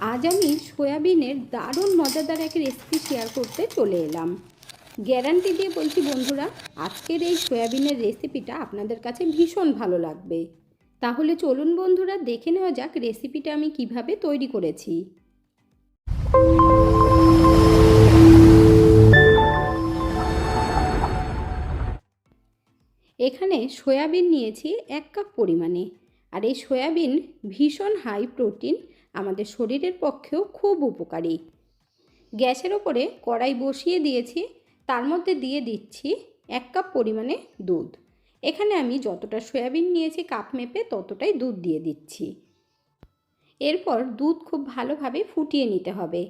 আজ আমি সয়াবিনের দারুণ মজাদার এক রেসিপি শেয়ার করতে চলে এলাম। গ্যারান্টি দিয়ে বলছি বন্ধুরা, আজকের এই সয়াবিনের রেসিপিটা আপনাদের কাছে ভীষণ ভালো লাগবে। তাহলে চলুন বন্ধুরা, দেখে নেওয়া যাক রেসিপিটা আমি কীভাবে তৈরি করেছি। এখানে সয়াবিন নিয়েছি এক কাপ পরিমাণে, আর এই সয়াবিন ভীষণ হাই প্রোটিন আমাদের শরীরের পক্ষেও খুব উপকারী। গ্যাসের ওপরে কড়াই বসিয়ে দিয়েছি, তার মধ্যে দিয়ে দিচ্ছি এক কাপ পরিমাণে দুধ। এখানে আমি যতটা সয়াবিন নিয়েছি কাপ মেপে ততটাই দুধ দিয়ে দিচ্ছি। এরপর দুধ খুব ভালোভাবে ফুটিয়ে নিতে হবে।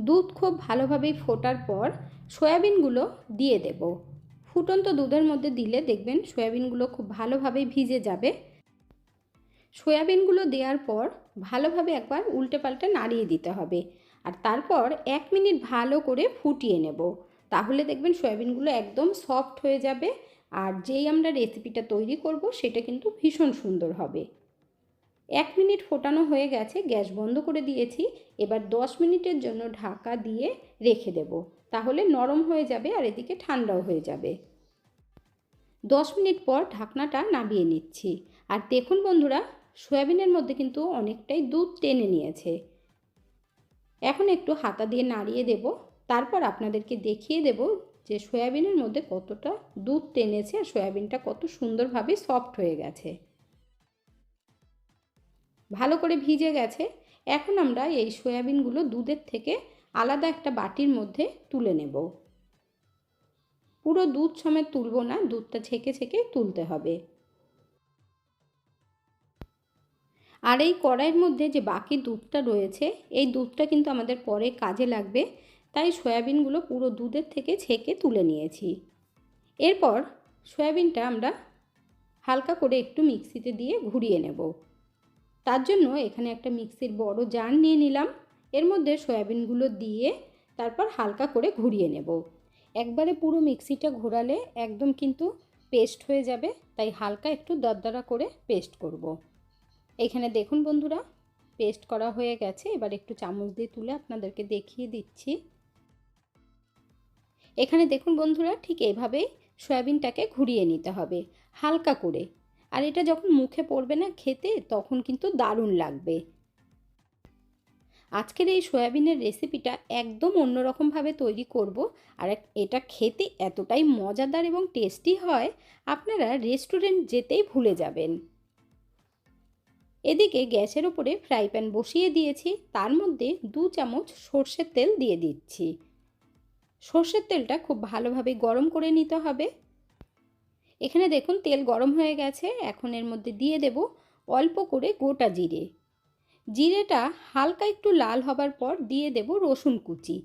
দুধ খুব ভালোভাবে ফোটার পর সয়াবিনগুলো দিয়ে দেব। ফুটন্ত দুধের মধ্যে দিলে দেখবেন সয়াবিনগুলো খুব ভালোভাবে ভিজে যাবে। সয়াবিনগুলো দেওয়ার পর ভালোভাবে একবার উল্টে পাল্টে নাড়িয়ে দিতে হবে। আর তারপর এক মিনিট ভালো করে ফুটিয়ে নেব। তাহলে দেখবেন সয়াবিনগুলো একদম সফট হয়ে যাবে। আর যেই আমরা রেসিপিটা তৈরি করব, সেটা কিন্তু ভীষণ সুন্দর হবে। এক মিনিট ফোটানো হয়ে গেছে, গ্যাস বন্ধ করে দিয়েছি। এবার দশ মিনিটের জন্য ঢাকা দিয়ে রেখে দেব। তাহলে নরম হয়ে যাবে আর এদিকে ঠান্ডাও হয়ে যাবে। দশ মিনিট পর ঢাকনাটা নামিয়ে নিচ্ছি। আর দেখুন বন্ধুরা সয়াবিনের মধ্যে কিন্তু অনেকটাই দুধ টেনে নিয়েছে। এখন একটু হাতা দিয়ে নাড়িয়ে দেব। তারপর আপনাদেরকে দেখিয়ে দেব যে সয়াবিনের মধ্যে কতটা দুধ টেনেছে আর সয়াবিনটা কত সুন্দরভাবে সফট হয়ে গেছে। ভালো করে ভিজে গেছে। এখন আমরা এই সয়াবিনগুলো দুধের থেকে আলাদা একটা বাটির মধ্যে তুলে নেব। পুরো দুধ সমেত তুলব না, দুধটা ছেঁকে ছেঁকে তুলতে হবে। আর এই কড়াইয়ের মধ্যে যে বাকি দুধটা রয়েছে, এই দুধটা কিন্তু আমাদের পরে কাজে লাগবে। তাই সয়াবিনগুলো পুরো দুধের থেকে ছেঁকে তুলে নিয়েছি। এরপর সয়াবিনটা আমরা হালকা করে একটু মিক্সিতে দিয়ে ঘুরিয়ে নেব। তার জন্য এখানে একটা মিক্সির বড় জার নিয়ে নিলাম। এর মধ্যে সয়াবিনগুলো দিয়ে তারপর হালকা করে ঘুরিয়ে নেব। একবারে পুরো মিক্সিটা ঘোরালে একদম কিন্তু পেস্ট হয়ে যাবে, তাই হালকা একটু দরদরা করে পেস্ট করব। এখানে দেখুন বন্ধুরা পেস্ট করা হয়ে গেছে। এবার একটু চামচ দিয়ে তুলে আপনাদেরকে দেখিয়ে দিচ্ছি। এখানে দেখুন বন্ধুরা, ঠিক এইভাবেই সয়াবিনটাকে ঘুরিয়ে নিতে হবে, হালকা করে। আর এটা যখন মুখে পড়বে না খেতে, তখন কিন্তু দারুণ লাগবে। আজকের এই সয়াবিনের রেসিপিটা একদম অন্যরকমভাবে তৈরি করব। আর এটা খেতে এতটাই মজাদার এবং টেস্টি হয়, আপনারা রেস্টুরেন্ট যেতেই ভুলে যাবেন। এদিকে গ্যাসের ওপরে ফ্রাই প্যান বসিয়ে দিয়েছি, তার মধ্যে দু চামচ সর্ষের তেল দিয়ে দিচ্ছি। সর্ষের তেলটা খুব ভালোভাবে গরম করে নিতে হবে। এখানে দেখুন তেল গরম হয়ে গেছে, এখন এর মধ্যে দিয়ে দেব অল্প করে গোটা জিরে। জিরেটা হালকা একটু লাল হবার পর দিয়ে দেব রসুন কুচি।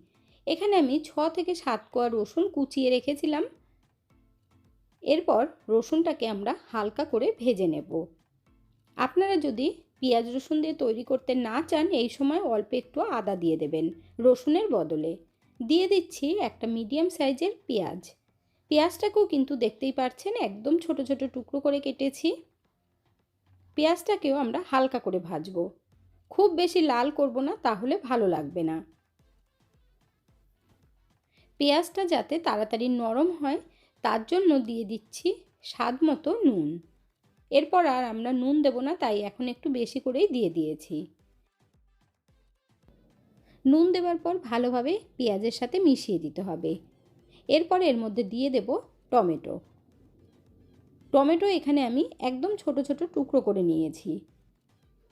এখানে আমি ছ থেকে সাত কোয়া রসুন কুচিয়ে রেখেছিলাম। এরপর রসুনটাকে আমরা হালকা করে ভেজে নেব। আপনারা যদি পেঁয়াজ রসুন দিয়ে তৈরি করতে না চান, এই সময় অল্প একটু আদা দিয়ে দেবেন রসুনের বদলে। দিয়ে দিচ্ছি একটা মিডিয়াম সাইজের পেঁয়াজ। পেঁয়াজটাকেও কিন্তু দেখতেই পাচ্ছেন একদম ছোট ছোট টুকরো করে কেটেছি। পেঁয়াজটাকেও আমরা হালকা করে ভাজবো। খুব বেশি লাল করব না, তাহলে ভালো লাগবে না। পেঁয়াজটা যাতে তাড়াতাড়ি নরম হয়, তার জন্য দিয়ে দিচ্ছি স্বাদ মতো নুন। এরপর আর আমরা নুন দেব না, তাই এখন একটু বেশি করেই দিয়ে দিয়েছি। নুন দেওয়ার পর ভালোভাবে পেঁয়াজের সাথে মিশিয়ে দিতে হবে। এরপর এর মধ্যে দিয়ে দেব টমেটো। টমেটো এখানে আমি একদম ছোট ছোট টুকরো করে নিয়েছি।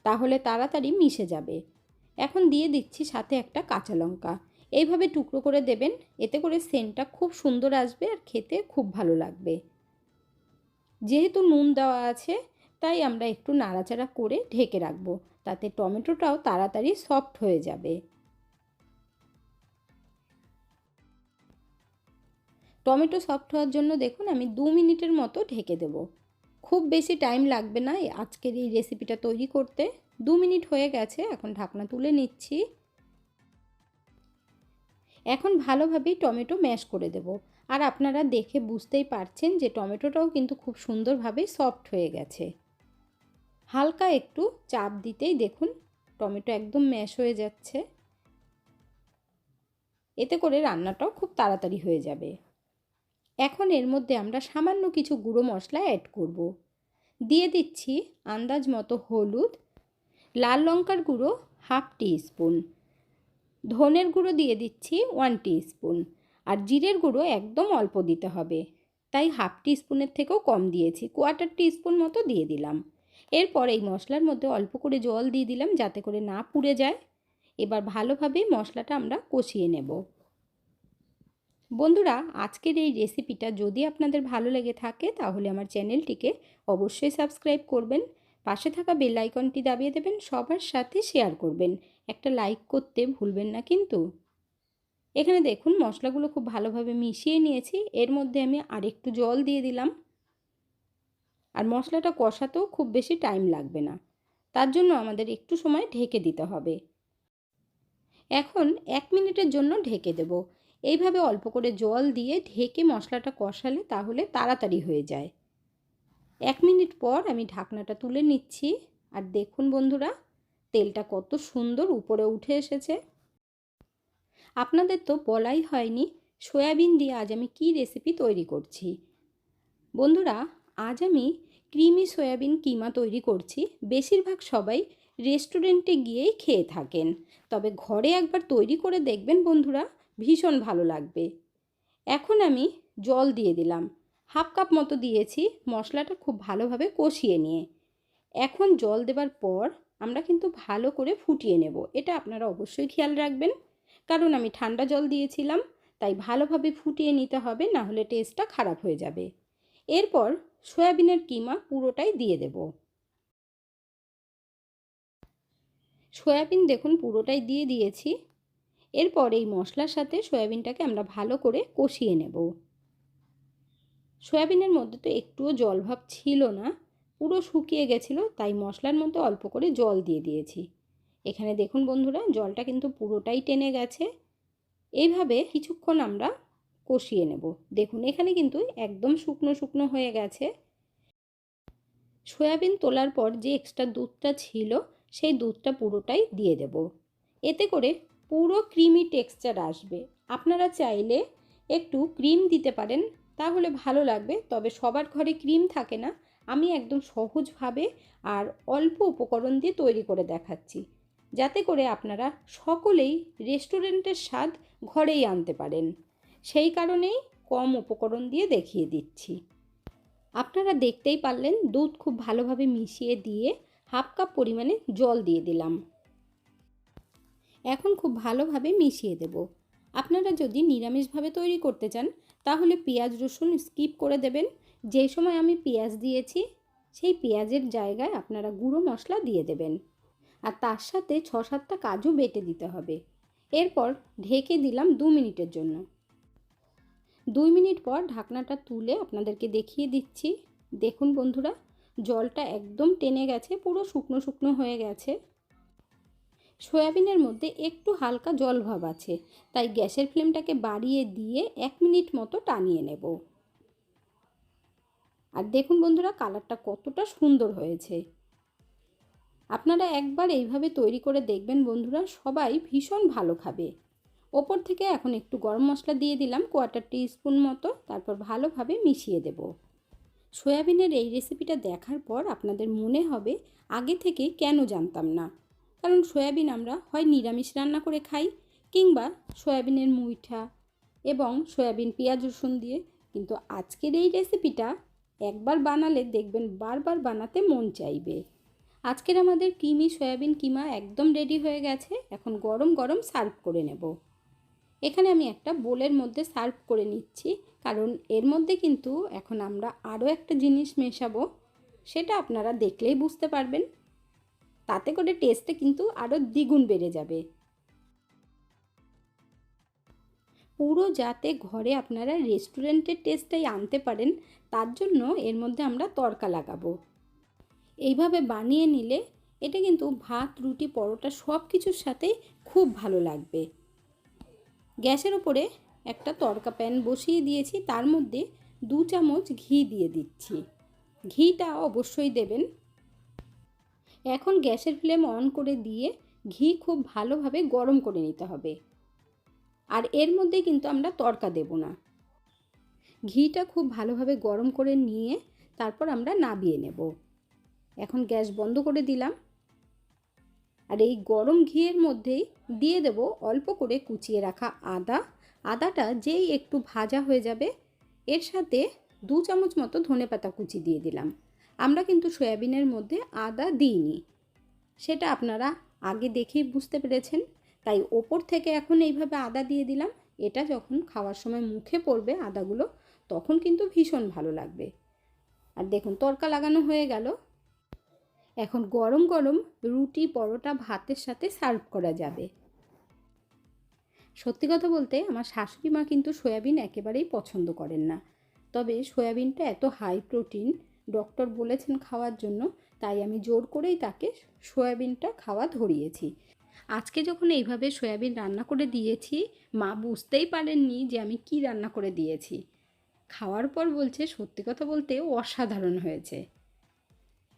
তাহলে তাড়াতাড়ি মিশে যাবে। এখন দিয়ে দিচ্ছি সাথে একটা কাঁচা লঙ্কা। এইভাবে টুকরো করে দেবেন, এতে করে সেন্টটা খুব সুন্দর আসবে আর খেতে খুব ভালো লাগবে। যেহেতু নুন দেওয়া আছে, তাই আমরা একটু নাড়াচাড়া করে ঢেকে রাখব। তাতে টমেটোটাও তাড়াতাড়ি সফট হয়ে যাবে। টমেটো সফট হওয়ার জন্য দেখুন, আমি দু মিনিটের মতো ঢেকে দেব। খুব বেশি টাইম লাগবে না আজকের এই রেসিপিটা তৈরি করতে। দু মিনিট হয়ে গেছে, এখন ঢাকনা তুলে নিচ্ছি। এখন ভালোভাবেই টমেটো ম্যাশ করে দেব। আর আপনারা দেখে বুঝতেই পারছেন যে টমেটোটাও কিন্তু খুব সুন্দরভাবে সফট হয়ে গেছে। হালকা একটু চাপ দিতেই দেখুন টমেটো একদম ম্যাশ হয়ে যাচ্ছে। এতে করে রান্নাটাও খুব তাড়াতাড়ি হয়ে যাবে। এখন এর মধ্যে আমরা সামান্য কিছু গুঁড়ো মশলা অ্যাড করব। দিয়ে দিচ্ছি আন্দাজ মতো হলুদ, লাল লঙ্কার গুঁড়ো হাফ টি স্পুন, ধনের গুঁড়ো দিয়ে দিচ্ছি ওয়ান টি স্পুন। আর জিরের গুঁড়ো একদম অল্প দিতে হবে। তাই হাফ টি স্পুনের থেকেও কম দিয়েছি, কোয়ার্টার স্পুন মতো দিয়ে দিলাম। এরপর এই মশলার মধ্যে অল্প করে জল দিয়ে দিলাম যাতে করে না পুড়ে যায়। এবার ভালোভাবে মশলাটা আমরা কষিয়ে নেব। বন্ধুরা, আজকের এই রেসিপিটা যদি আপনাদের ভালো লেগে থাকে, তাহলে আমার চ্যানেলটিকে অবশ্যই সাবস্ক্রাইব করবেন। পাশে থাকা বেল আইকনটি দাবিয়ে দেবেন, সবার সাথে শেয়ার করবেন। একটা লাইক করতে ভুলবেন না কিন্তু। এখানে দেখুন মশলাগুলো খুব ভালোভাবে মিশিয়ে নিয়েছি। এর মধ্যে আমি আরেকটু জল দিয়ে দিলাম। আর মশলাটা কষাতেও খুব বেশি টাইম লাগবে না। তার জন্য আমাদের একটু সময় ঢেকে দিতে হবে। এখন এক মিনিটের জন্য ঢেকে দেব। এইভাবে অল্প করে জল দিয়ে ঢেকে মশলাটা কষালে তাহলে তাড়াতাড়ি হয়ে যায়। এক মিনিট পর আমি ঢাকনাটা তুলে নিচ্ছি। আর দেখুন বন্ধুরা, তেলটা কত সুন্দর উপরে উঠে এসেছে। আপনাদের তো বলাই হয়নি সয়াবিন দিয়ে আজ আমি কি রেসিপি তৈরি করছি। বন্ধুরা, আজ আমি ক্রিমি সয়াবিন কিমা তৈরি করছি। বেশিরভাগ সবাই রেস্টুরেন্টে গিয়েই খেয়ে থাকেন। তবে ঘরে একবার তৈরি করে দেখবেন বন্ধুরা, ভীষণ ভালো লাগবে। এখন আমি জল দিয়ে দিলাম। হাফ কাপ মতো দিয়েছি মশলাটা খুব ভালোভাবে কষিয়ে নিয়ে। এখন জল দেবার পর আমরা কিন্তু ভালো করে ফুটিয়ে নেব। এটা আপনারা অবশ্যই খেয়াল রাখবেন। কারণ আমি ঠান্ডা জল দিয়েছিলাম, তাই ভালোভাবে ফুটিয়ে নিতে হবে, না হলে টেস্টটা খারাপ হয়ে যাবে। এরপর সয়াবিনের কিমা পুরোটাই দিয়ে দেব। সয়াবিন দেখুন পুরোটাই দিয়ে দিয়েছি। এরপর এই মশলার সাথে সয়াবিনটাকে আমরা ভালো করে কষিয়ে নেব। সয়াবিনের মধ্যে তো একটুও জলভাব ছিল না, পুরো শুকিয়ে গেছিল, তাই মশলার মধ্যে অল্প করে জল দিয়ে দিয়েছি। এখানে দেখুন বন্ধুরা, জলটা কিন্তু পুরোটাই টেনে গেছে। এইভাবে কিছুক্ষণ আমরা কষিয়ে নেব। দেখুন, এখানে কিন্তু একদম শুকনো শুকনো হয়ে গেছে। সয়াবিন তোলার পর যে এক্সট্রা দুধটা ছিল, সেই দুধটা পুরোটাই দিয়ে দেব। এতে করে পুরো ক্রিমি টেক্সচার আসবে। আপনারা চাইলে একটু ক্রিম দিতে পারেন, তাহলে ভালো লাগবে। তবে সবার ঘরে ক্রিম থাকে না। আমি একদম সহজভাবে আর অল্প উপকরণ দিয়ে তৈরি করে দেখাচ্ছি। যাতে করে আপনারা সকলেই রেস্টুরেন্টের স্বাদ ঘরেই আনতে পারেন। সেই কারণেই কম উপকরণ দিয়ে দেখিয়ে দিচ্ছি। আপনারা দেখতেই পারলেন দুধ খুব ভালোভাবে মিশিয়ে দিয়ে হাফ কাপ পরিমাণে জল দিয়ে দিলাম। এখন খুব ভালোভাবে মিশিয়ে দেব। আপনারা যদি নিরামিষভাবে তৈরি করতে চান, তাহলে পেঁয়াজ রসুন স্কিপ করে দেবেন। যেই সময় আমি পেঁয়াজ দিয়েছি, সেই পেঁয়াজের জায়গায় আপনারা গুঁড়ো মশলা দিয়ে দেবেন। আর তার সাথে ছ সাতটা কাজু বেটে দিতে হবে। এরপর ঢেকে দিলাম দু মিনিটের জন্য। দুই মিনিট পর ঢাকনাটা তুলে আপনাদেরকে দেখিয়ে দিচ্ছি। দেখুন বন্ধুরা, জলটা একদম টেনে গেছে, পুরো শুকনো শুকনো হয়ে গেছে। সয়াবিনের মধ্যে একটু হালকা জল ভাব আছে, তাই গ্যাসের ফ্লেমটাকে বাড়িয়ে দিয়ে এক মিনিট মতো টানিয়ে নেব। আর দেখুন বন্ধুরা, কালারটা কতটা সুন্দর হয়েছে। আপনারা একবার এইভাবে তৈরি করে দেখবেন বন্ধুরা, সবাই ভীষণ ভালো খাবে। ওপর থেকে এখন একটু গরম মশলা দিয়ে দিলাম কোয়ার্টার টি স্পুন মতো, তারপর ভালোভাবে মিশিয়ে দেব। সয়াবিনের এই রেসিপিটা দেখার পর আপনাদের মনে হবে আগে থেকে কেন জানতাম না। কারণ সয়াবিন আমরা হয় নিরামিষ রান্না করে খাই, কিংবা সয়াবিনের মুইঠা এবং সয়াবিন পেঁয়াজ রসুন দিয়ে। কিন্তু আজকের এই রেসিপিটা একবার বানালে দেখবেন বারবার বানাতে মন চাইবে। আজকের আমাদের কিমি, সয়াবিন, কিমা একদম রেডি হয়ে গেছে। এখন গরম গরম সার্ভ করে নেব। এখানে আমি একটা বোলের মধ্যে সার্ভ করে নিচ্ছি, কারণ এর মধ্যে কিন্তু এখন আমরা আরও একটা জিনিস মেশাবো, সেটা আপনারা দেখলেই বুঝতে পারবেন। তাতে করে টেস্টে কিন্তু আরও দ্বিগুণ বেড়ে যাবে। পুরো যাতে ঘরে আপনারা রেস্টুরেন্টের টেস্টটাই আনতে পারেন, তার জন্য এর মধ্যে আমরা তড়কা লাগাবো। এইভাবে বানিয়ে নিলে এটা কিন্তু ভাত, রুটি, পরোটা সব কিছুর সাথেই খুব ভালো লাগবে। গ্যাসের ওপরে একটা তড়কা প্যান বসিয়ে দিয়েছি, তার মধ্যে দু চামচ ঘি দিয়ে দিচ্ছি। ঘিটা অবশ্যই দেবেন। এখন গ্যাসের ফ্লেম অন করে দিয়ে ঘি খুব ভালোভাবে গরম করে নিতে হবে। আর এর মধ্যে কিন্তু আমরা তড়কা দেব না। ঘিটা খুব ভালোভাবে গরম করে নিয়ে তারপর আমরা নাবিয়ে নেব। এখন গ্যাস বন্ধ করে দিলাম। আর এই গরম ঘিয়ের মধ্যেই দিয়ে দেব অল্প করে কুচিয়ে রাখা আদা। আদাটা যেই একটু ভাজা হয়ে যাবে, এর সাথে দু চামচ মতো ধনেপাতা কুচি দিয়ে দিলাম। আমরা কিন্তু সয়াবিনের মধ্যে আদা দিইনি। সেটা আপনারা আগে দেখেই বুঝতে পেরেছেন। তাই ওপর থেকে এখন এইভাবে আদা দিয়ে দিলাম। এটা যখন খাওয়ার সময় মুখে পড়বে আদাগুলো, তখন কিন্তু ভীষণ ভালো লাগবে। আর দেখুন, তরকা লাগানো হয়ে গেল। এখন গরম গরম রুটি, পরোটা, ভাতের সাথে সার্ভ করা যাবে। সত্যি কথা বলতে আমার শাশুড়ি মা কিন্তু সয়াবিন একেবারেই পছন্দ করেন না। তবে সয়াবিনটা এত হাই প্রোটিন ডক্টর বলেছেন খাওয়ার জন্য, তাই আমি জোর করেই তাকে সয়াবিনটা খাওয়া ধরিয়েছি। আজকে যখন এইভাবে সয়াবিন রান্না করে দিয়েছি, মা বুঝতেই পারেননি যে আমি কি রান্না করে দিয়েছি। খাওয়ার পর বলছে, সত্যি কথা বলতে অসাধারণ হয়েছে।